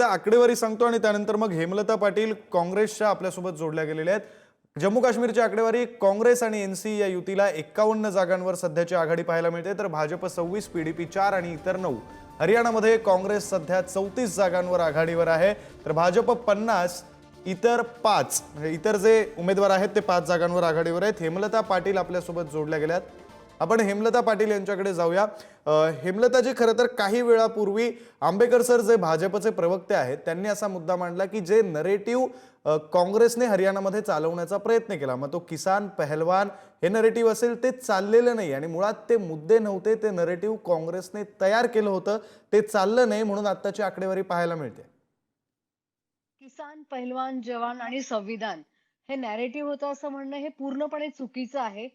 एकदा आकडेवारी सांगतो आणि त्यानंतर मग हेमलता पाटील काँग्रेसच्या आपल्यासोबत जोडल्या गेलेल्या आहेत. जम्मू काश्मीरची आकडेवारी काँग्रेस आणि एनसी या युतीला एक्कावन्न जागांवर सध्याची आघाडी पाहायला मिळते. तर भाजप सव्वीस पीडीपी चार आणि इतर नऊ. हरियाणामध्ये काँग्रेस सध्या चौतीस जागांवर आघाडीवर आहे. तर भाजप पन्नास इतर पाच इतर जे उमेदवार आहेत ते पाच जागांवर आघाडीवर आहेत. हेमलता पाटील आपल्यासोबत जोडल्या गेल्यात आपण हेमलता पाटील यांच्याकडे जाऊया. हेमलताजी खरं तर काही वेळापूर्वी आंबेकर सर जे भाजपचे प्रवक्ते आहेत त्यांनी असा मुद्दा मांडला की जे नरेटिव्ह काँग्रेसने हरियाणामध्ये चालवण्याचा प्रयत्न केला. मग तो किसान पहलवान हे नरेटिव्ह असेल ते चाललेलं नाही आणि मुळात ते मुद्दे नव्हते ते नरेटिव्ह काँग्रेसने तयार केलं होतं. ते चाललं नाही म्हणून आत्ताची आकडेवारी पाहायला मिळते. किसान पहिलवान जवान आणि संविधान हे नॅरेटिव्ह होतं असं म्हणणं हे पूर्णपणे चुकीचं आहे.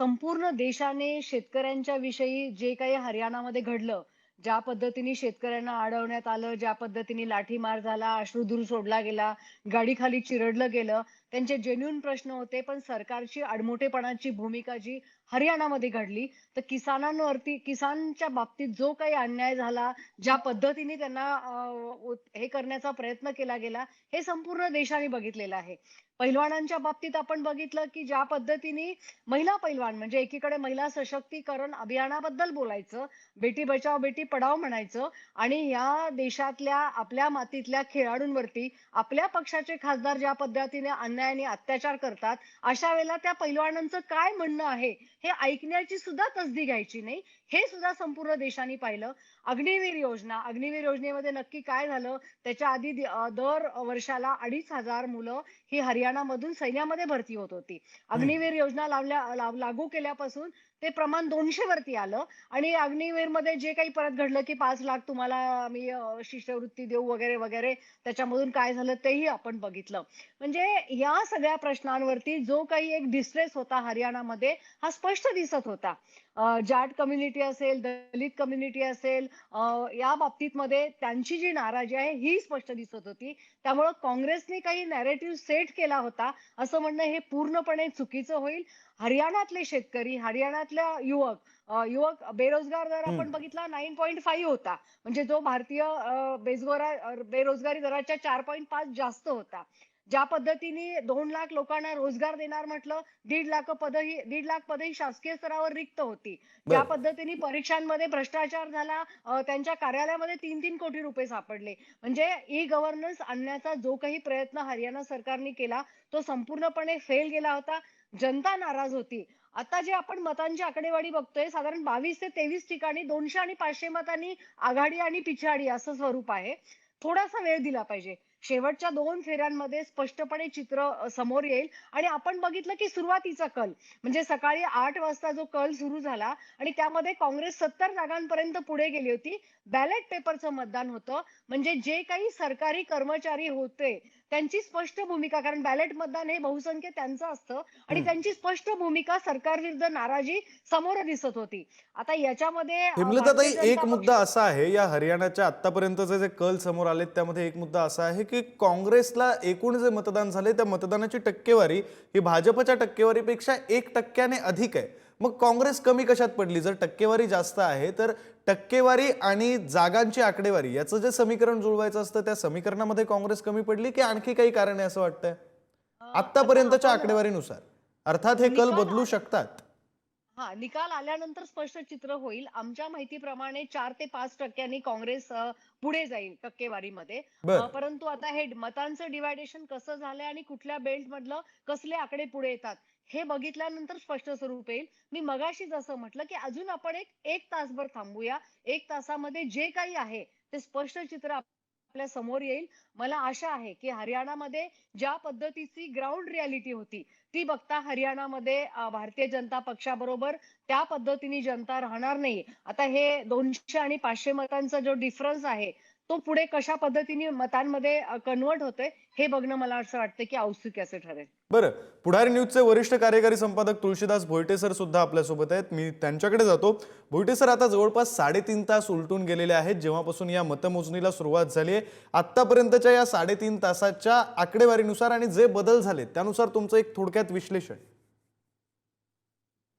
संपूर्ण देशाने शेतकऱ्यांच्या विषयी जे काही हरियाणामध्ये घडलं ज्या पद्धतीने शेतकऱ्यांना अडवण्यात आलं ज्या पद्धतीने लाठीमार झाला अश्रुधूर सोडला गेला गाडीखाली चिरडलं गेलं त्यांचे जेन्युन प्रश्न होते पण सरकारची आडमोठेपणाची भूमिका जी हरियाणामध्ये घडली तर किसानांवरती किसानच्या बाबतीत जो काही अन्याय झाला ज्या पद्धतीने त्यांना अं, हे करण्याचा प्रयत्न केला गेला हे संपूर्ण देशाने बघितलेलं आहे. पैलवानांच्या बाबतीत आपण बघितलं की ज्या पद्धतीने महिला पैलवान म्हणजे एकीकडे महिला सशक्तीकरण अभियानाबद्दल बोलायचं बेटी बचाव बेटी पढाव म्हणायचं आणि या देशातल्या आपल्या मातीतल्या खेळाडूंवरती आपल्या पक्षाचे खासदार ज्या पद्धतीने अन्यायाने अत्याचार करतात अशा वेळेला त्या पैलवानांचं काय म्हणणं आहे हे ऐकण्याची सुद्धा तसदी घ्यायची नाही. हे सुद्धा संपूर्ण देशाने पाहिलं. अग्निवीर योजना अग्निवीर योजनेमध्ये नक्की काय झालं? त्याच्या आधी दर वर्षाला अडीच हजार मुलं ही हरियाणामधून सैन्यामध्ये भरती होत होती. अग्निवीर योजना लावल्या लाव- लागू केल्यापासून ते प्रमाण दोनशे वरती आलं. आणि अग्निवीरमध्ये जे काही परत घडलं की पाच लाख तुम्हाला आम्ही शिष्यवृत्ती देऊ वगैरे वगैरे त्याच्यामधून काय झालं तेही आपण बघितलं. म्हणजे या सगळ्या प्रश्नांवरती जो काही एक डिस्ट्रेस होता हरियाणामध्ये हा स्पष्ट दिसत होता. जाट कम्युनिटी असेल दलित कम्युनिटी असेल या बाबतीत मध्ये त्यांची जी नाराजी आहे ही स्पष्ट दिसत होती. त्यामुळं काँग्रेसने काही नॅरेटिव्ह सेट केला होता असं म्हणणं हे पूर्णपणे चुकीचं होईल. हरियाणातले शेतकरी हरियाणातल्या युवक युवक बेरोजगार दर आपण बघितला नाईन पॉईंट फाईव्ह होता. म्हणजे जो भारतीय बेजगोरा बेरोजगारी दराच्या चार पॉईंट पाच जास्त होता. ज्या पद्धतीने दोन लाख लोकांना रोजगार देणार म्हटलं दीड लाख पदही दीड लाख पदही शासकीय स्तरावर रिक्त होती. ज्या. पद्धतीने परीक्षांमध्ये भ्रष्टाचार झाला त्यांच्या कार्यालयामध्ये तीन तीन कोटी रुपये सापडले. म्हणजे ई गव्हर्नन्स आणण्याचा जो काही प्रयत्न हरियाणा सरकारने केला तो संपूर्णपणे फेल गेला होता. जनता नाराज होती. आता जे आपण मतांची आकडेवारी बघतोय साधारण बावीस ते तेवीस ठिकाणी दोनशे आणि पाचशे मतांनी आघाडी आणि पिछाडी असं स्वरूप आहे. थोडासा वेळ दिला पाहिजे. शेवटच्या दोन फेऱ्यांमध्ये स्पष्टपणे चित्र समोर येईल. आणि आपण बघितलं की सुरुवातीचा कल म्हणजे सकाळी आठ वाजता जो कल सुरू झाला आणि त्यामध्ये काँग्रेस सत्तर जागांपर्यंत पुढे गेली होती. बॅलेट पेपरचं मतदान होतं. म्हणजे जे काही सरकारी कर्मचारी होते त्यांची स्पष्ट भूमिका कारण बॅलेट मतदान हे बहुसंख्य त्यांचं असतं. आणि त्यांची स्पष्ट भूमिका सरकारविरुद्ध नाराजी समोर दिसत होती. आता याच्यामध्ये एक मुद्दा असा आहे या हरियाणाच्या आतापर्यंतचे जे कल समोर आलेत त्यामध्ये एक मुद्दा असा आहे की काँग्रेसला एकूण जे मतदान झाले त्या मतदानाची टक्केवारी ही भाजपच्या टक्केवारीपेक्षा एक टक्क्याने अधिक आहे. मग काँग्रेस कमी कशात पडली? जर टक्केवारी जास्त आहे तर टक्केवारी आणि जागांची आकडेवारी याचं जे समीकरण जुळवायचं असतं त्या समीकरणामध्ये काँग्रेस कमी पडली की आणखी काही कारण आहे असं वाटतंय? आतापर्यंतच्या आकडेवारीनुसार. अर्थात हे कल बदलू शकतात. हा निकाल आल्यानंतर स्पष्ट चित्र होईल. आमच्या माहितीप्रमाणे चार ते पाच टक्क्यांनी काँग्रेस पुढे जाईल टक्केवारीमध्ये. परंतु आता हे मतांचं डिवायडेशन कसं झालंय आणि कुठल्या बेल्ट मधलं कसले आकडे पुढे येतात हे बघितल्यानंतर स्पष्ट स्वरूप येईल. मी मगाशी जसं म्हटलं की अजून आपण एक एक तासभर थांबूया. एक तासामध्ये जे काही आहे ते स्पष्ट चित्र आपल्यासमोर येईल. मला आशा आहे की हरियाणामध्ये ज्या पद्धतीची ग्राउंड रियालिटी होती ती बघता हरियाणामध्ये भारतीय जनता पक्षाबरोबर त्या पद्धतीने जनता राहणार नाही आता हे दोनशे आणि पाचशे मतांचा जो डिफरन्स आहे तो पुढे कशा पद्धतीने मतांमध्ये कन्वर्ट होतोय हे बघणं मला असं वाटतं की औत्सुक्याचं ठरेल. बरं. पुढारी न्यूजचे वरिष्ठ कार्यकारी संपादक तुळशीदास भोयटे सर सुद्धा आपल्यासोबत आहेत. मी त्यांच्याकडे जातो. भोयटे सर आता जवळपास साडेतीन तास उलटून गेलेले आहेत. जेव्हापासून या मतमोजणीला सुरुवात झाली आहे आतापर्यंतच्या या साडेतीन तासाच्या आकडेवारीनुसार आणि जे बदल झाले त्यानुसार तुमचं एक थोडक्यात विश्लेषण.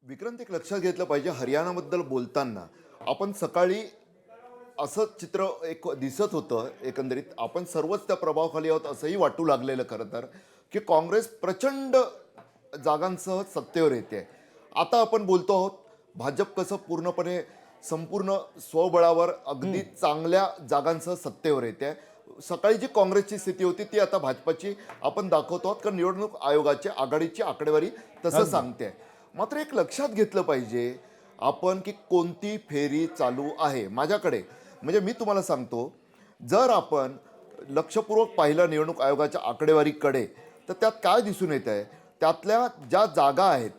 विक्रांत एक लक्षात घेतलं पाहिजे हरियाणाबद्दल बोलताना आपण सकाळी असं चित्र एक दिसत होतं एकंदरीत. आपण सर्वच त्या प्रभावाखाली आहोत असंही वाटू लागलेलं खरं तर की काँग्रेस प्रचंड जागांसह सत्तेवर येते. आता आपण बोलतो आहोत भाजप कसं पूर्णपणे संपूर्ण स्वबळावर अगदी चांगल्या जागांसह सत्तेवर येते. सकाळी जी काँग्रेसची स्थिती होती ती आता भाजपाची आपण दाखवतो आहोत कारण निवडणूक आयोगाची आघाडीची आकडेवारी तसं सांगते. मात्र एक लक्षात घेतलं पाहिजे आपण की कोणती फेरी चालू आहे? माझ्याकडे म्हणजे मी तुम्हाला सांगतो जर आपण लक्षपूर्वक पाहिलं निवडणूक आयोगाच्या आकडेवारीकडे तर त्यात काय दिसून येत आहे? त्यातल्या ज्या जागा आहेत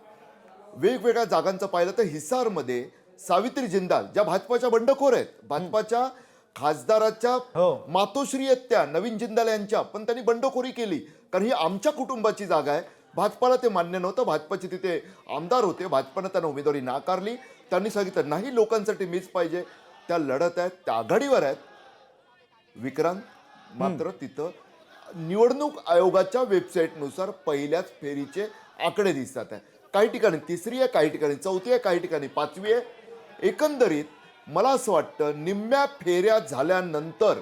वेगवेगळ्या जागांचं पाहिलं तर हिसारमध्ये सावित्री जिंदाल ज्या भाजपाच्या बंडखोर आहेत भाजपाच्या खासदाराच्या हो. मातोश्री आहेत त्या नवीन जिंदाल यांच्या पण त्यांनी बंडखोरी केली. कारण ही आमच्या कुटुंबाची जागा आहे. भाजपाला ते मान्य नव्हतं भाजपाचे तिथे आमदार होते. भाजपानं त्यांना उमेदवारी नाकारली. त्यांनी सांगितलं नाही लोकांसाठी मीच पाहिजे. त्या लढत आहेत त्या आघाडीवर आहेत. विक्रांत मात्र तिथं निवडणूक आयोगाच्या वेबसाईटनुसार पहिल्याच फेरीचे आकडे दिसतात आहे काही ठिकाणी तिसरी आहे काही ठिकाणी चौथी आहे काही ठिकाणी पाचवी आहे. एकंदरीत मला असं वाटतं निम्म्या फेऱ्या झाल्यानंतर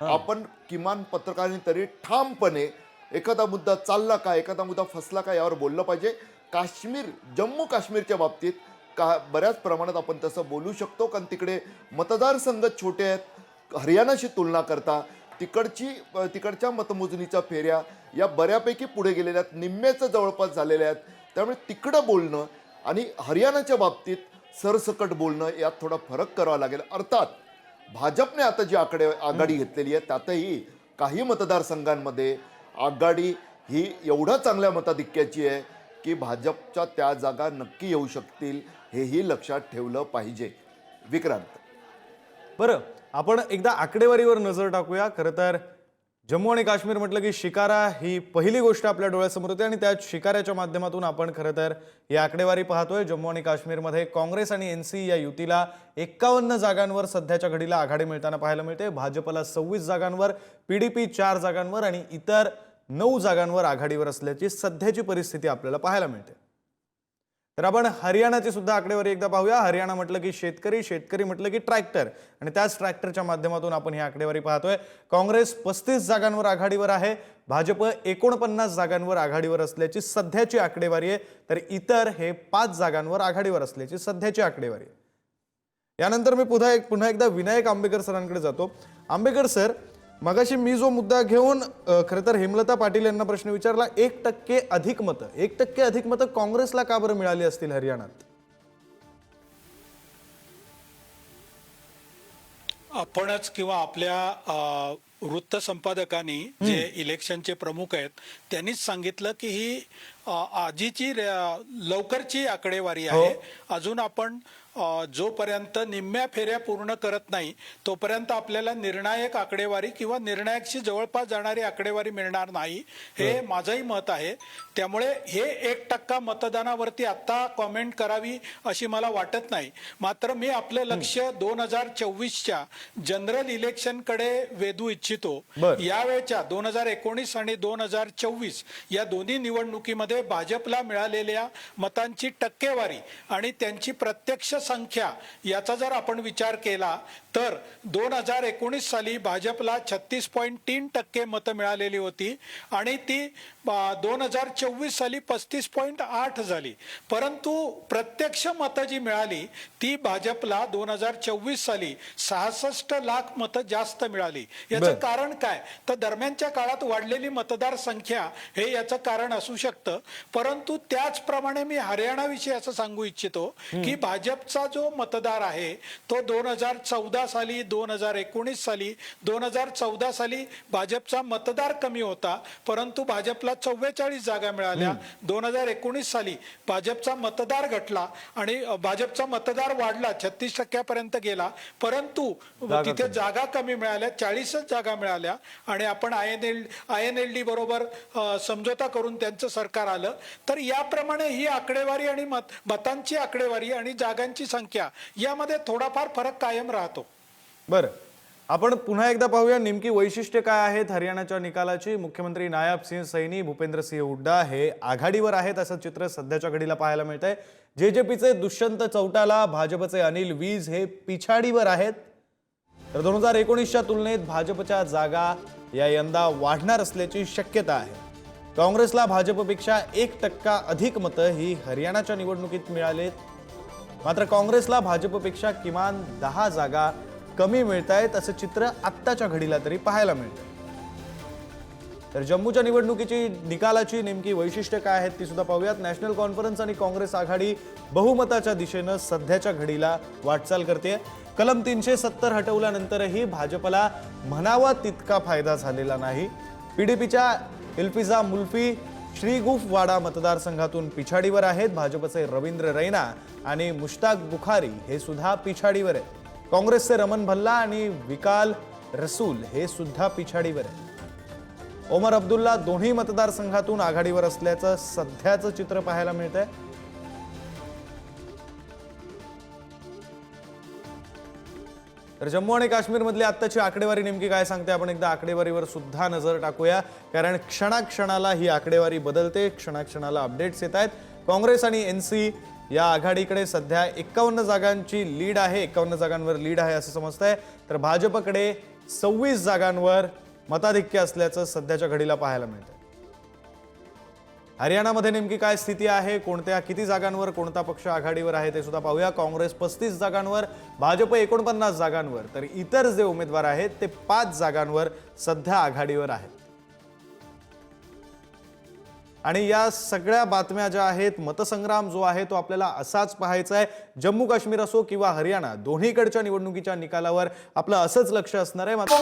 आपण किमान पत्रकारांनी तरी ठामपणे एखादा मुद्दा चालला का एखादा मुद्दा फसला का यावर बोललं पाहिजे. काश्मीर जम्मू काश्मीरच्या बाबतीत का बऱ्याच प्रमाणात आपण तसं बोलू शकतो कारण तिकडे मतदारसंघ छोटे आहेत. हरियाणाशी तुलना करता तिकडची तिकडच्या मतमोजणीच्या फेऱ्या या बऱ्यापैकी पुढे गेलेल्या आहेत निम्म्याचं जवळपास झालेल्या आहेत. त्यामुळे तिकडं बोलणं आणि हरियाणाच्या बाबतीत सरसकट बोलणं यात थोडा फरक करावा लागेल. अर्थात भाजपने आता जी आकडे आघाडी घेतलेली आहे त्यातही काही मतदारसंघांमध्ये आघाडी ही एवढ्या चांगल्या मताधिक्याची आहे की भाजपच्या त्या जागा नक्की येऊ शकतील. हेही लक्षात ठेवलं पाहिजे. विक्रांत. बरं आपण एकदा आकडेवारीवर नजर टाकूया. खरं तर जम्मू आणि काश्मीर म्हटलं की शिकारा ही पहिली गोष्ट आपल्या डोळ्यासमोर होती आणि त्या शिकाऱ्याच्या माध्यमातून आपण खरं तर ही आकडेवारी पाहतोय. जम्मू आणि काश्मीरमध्ये काँग्रेस आणि एन सी या युतीला एक्कावन्न जागांवर सध्याच्या घडीला आघाडी मिळताना पाहायला मिळते. भाजपला सव्वीस जागांवर पी डी पी चार जागांवर आणि इतर नऊ जागांवर आघाडीवर असल्याची सध्याची परिस्थिती आपल्याला पाहायला मिळते. तर आपण हरियाणाची सुद्धा आकडेवारी एकदा पाहूया. हरियाणा म्हटलं की शेतकरी शेतकरी म्हटलं की ट्रॅक्टर. आणि त्याच ट्रॅक्टरच्या माध्यमातून आपण ही आकडेवारी पाहतोय. काँग्रेस पस्तीस जागांवर आघाडीवर आहे. भाजप एकोणपन्नास जागांवर आघाडीवर असल्याची सध्याची आकडेवारी आहे. तर इतर हे पाच जागांवर आघाडीवर असल्याची सध्याची आकडेवारी आहे. यानंतर मी पुन्हा एक पुन्हा एकदा विनायक आंबेकर सरांकडे जातो. आंबेकर सर मगाशी मी जो मुद्दा घेऊन खरं तर हेमलता पाटील यांना प्रश्न विचारला एक टक्के अधिक मतं एक टक्के अधिक मतं काँग्रेसला का बरं मिळाली असतील हरियाणात? आपणच किंवा आपल्या वृत्तसंपादकांनी जे इलेक्शनचे प्रमुख आहेत त्यांनीच सांगितलं की ही आजीची लवकरची आकडेवारी आहे. अजून आपण जोपर्यंत निम्म्या फेऱ्या पूर्ण करत नाही तोपर्यंत आपल्याला निर्णायक आकडेवारी किंवा निर्णायकशी जवळपास जाणारी आकडेवारी मिळणार नाही हे माझंही मत आहे. त्यामुळे हे एक टक्का मतदानावरती आता कॉमेंट करावी अशी मला वाटत नाही. मात्र मी आपलं लक्ष दोन हजार चोवीसच्या जनरल इलेक्शनकडे वेधू इच्छितो. बर. यावेळच्या दोन हजार एकोणीस आणि दोन हजार चोवीस या दोन्ही निवडणुकीमध्ये भाजपला मिळालेल्या मतांची टक्केवारी आणि त्यांची प्रत्यक्ष संख्या याचा जर आपण विचार केला तर दोन हजार एकोणीस साली भाजपला छत्तीस पॉईंट तीन टक्के मतं मिळालेली होती आणि ती दोन हजार चोवीस साली पस्तीस पॉईंट आठ झाली. परंतु प्रत्यक्ष मतं जी मिळाली ती भाजपला दोन हजार चोवीस साली सहासष्ट लाख मतं जास्त मिळाली. याचं कारण काय? तर दरम्यानच्या काळात वाढलेली मतदार संख्या हे याचं कारण असू शकतं. परंतु त्याचप्रमाणे मी हरियाणाविषयी असं सांगू इच्छितो की भाजपचा जो मतदार आहे तो दोन हजार चौदा साली दोन हजार एकोणीस साली दोन हजार चौदा साली भाजपचा मतदार कमी होता. परंतु भाजपला चव्वेचाळीस जागा मिळाल्या. दोन हजार एकोणीस साली भाजपचा मतदार घटला आणि भाजपचा मतदार वाढला छत्तीस टक्क्यापर्यंत गेला. परंतु तिथे. जागा कमी मिळाल्या चाळीसच जागा मिळाल्या आणि आपण I N L I N L D बरोबर समझोता करून त्यांचं सरकार आलं. तर याप्रमाणे ही आकडेवारी आणि मत मतांची आकडेवारी आणि जागांची संख्या यामध्ये थोडाफार फरक कायम राहतो. बरं. आपण पुन्हा एकदा पाहूया नेमकी वैशिष्ट्य काय आहेत हरियाणाच्या निकालाची. मुख्यमंत्री नायब सिंह सैनी भूपेंद्र सिंह हुड्डा हे आघाडीवर आहेत असं चित्र सध्याच्या घडीला पाहायला मिळतंय. जे जे पीचे दुष्यंत चौटाला भाजपचे अनिल वीज हे पिछाडीवर आहेत. तर दोन हजार एकोणीसच्या तुलनेत भाजपच्या जागा या यंदा वाढणार असल्याची शक्यता आहे. काँग्रेसला भाजपपेक्षा एक टक्का अधिक मतं ही हरियाणाच्या निवडणुकीत मिळालेत. मात्र काँग्रेसला भाजपपेक्षा किमान दहा जागा कमी मिळत आहेत असं चित्र आत्ताच्या घडीला तरी पाहायला मिळतं. तर जम्मूच्या निवडणुकीची निकालाची नेमकी वैशिष्ट्य काय आहेत ती सुद्धा पाहूयात. नॅशनल कॉन्फरन्स आणि काँग्रेस आघाडी बहुमताच्या दिशेनं सध्याच्या घडीला वाटचाल करते कलम तीनशे सत्तर हटवल्यानंतरही भाजपला म्हणावा तितका फायदा झालेला नाही. पीडीपीच्या इल्फिजा मुल्फी श्रीगुफवाडा मतदारसंघातून पिछाडीवर आहेत. भाजपचे रवींद्र रैना आणि मुश्ताक बुखारी हे सुद्धा पिछाडीवर आहेत. काँग्रेसचे रमन भल्ला आणि विकाल रसूल हे सुद्धा पिछाडीवर आहेत. ओमर अब्दुल्ला दोन्ही मतदारसंघातून आघाडीवर असल्याचं सध्याचं चित्र पाहायला मिळतंय. तर जम्मू आणि काश्मीरमधली आत्ताची आकडेवारी नेमकी काय सांगते? आपण एकदा आकडेवारीवर सुद्धा नजर टाकूया. कारण क्षणाक्षणाला ही आकडेवारी बदलते क्षणाक्षणाला अपडेट्स येत आहेत. काँग्रेस आणि एन सी या आघाडीकडे सध्या एक्कावन्न जागांची लीड आहे. एक्कावन्न जागांवर लीड आहे असं समजतंय. तर भाजपकडे सव्वीस जागांवर मताधिक्य असल्याचं सध्याच्या घडीला पाहायला मिळतं हरियाणामध्ये नेमकी काय स्थिती आहे? कोणत्या किती जागांवर कोणता पक्ष आघाडीवर आहे ते सुद्धा पाहूया. काँग्रेस पस्तीस जागांवर भाजप एकोणपन्नास जागांवर तर इतर जे उमेदवार आहेत ते पाच जागांवर सध्या आघाडीवर आहेत. आणि या सगळ्या बातम्या ज्या आहेत मतसंग्राम जो आहे तो आपल्याला असाच पाहायचा आहे. जम्मू काश्मीर असो किंवा हरियाणा दोन्हीकडच्या निवडणुकीच्या निकालावर आपलं असंच लक्ष असणार आहे. मात्र